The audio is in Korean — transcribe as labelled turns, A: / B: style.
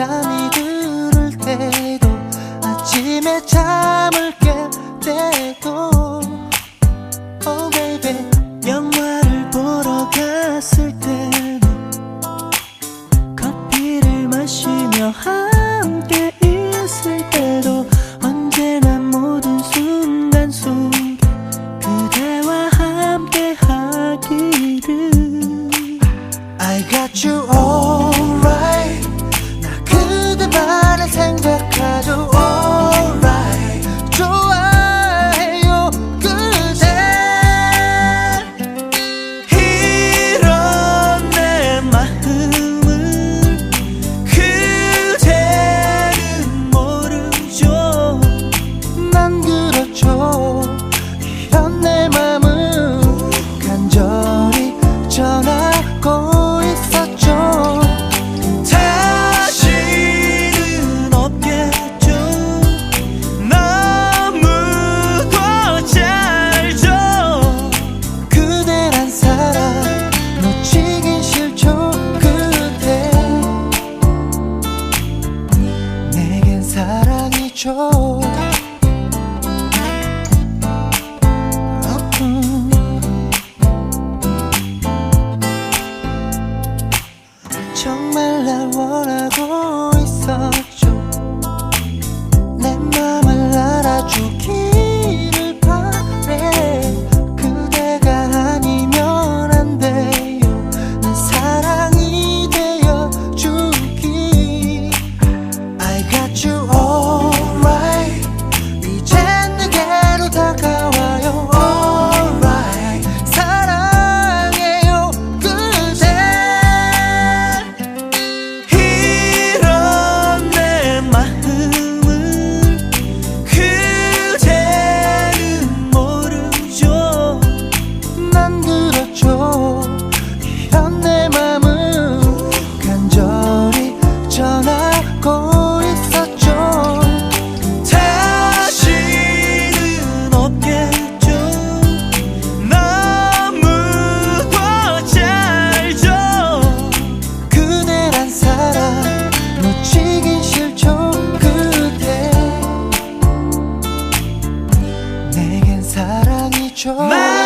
A: 잠이 들을 때도 아침에 잠을 깰 때도. Oh baby 영화를 보러 갔을 때도 커피를 마시며 함 해줘 정말 날 원하고 멈춰.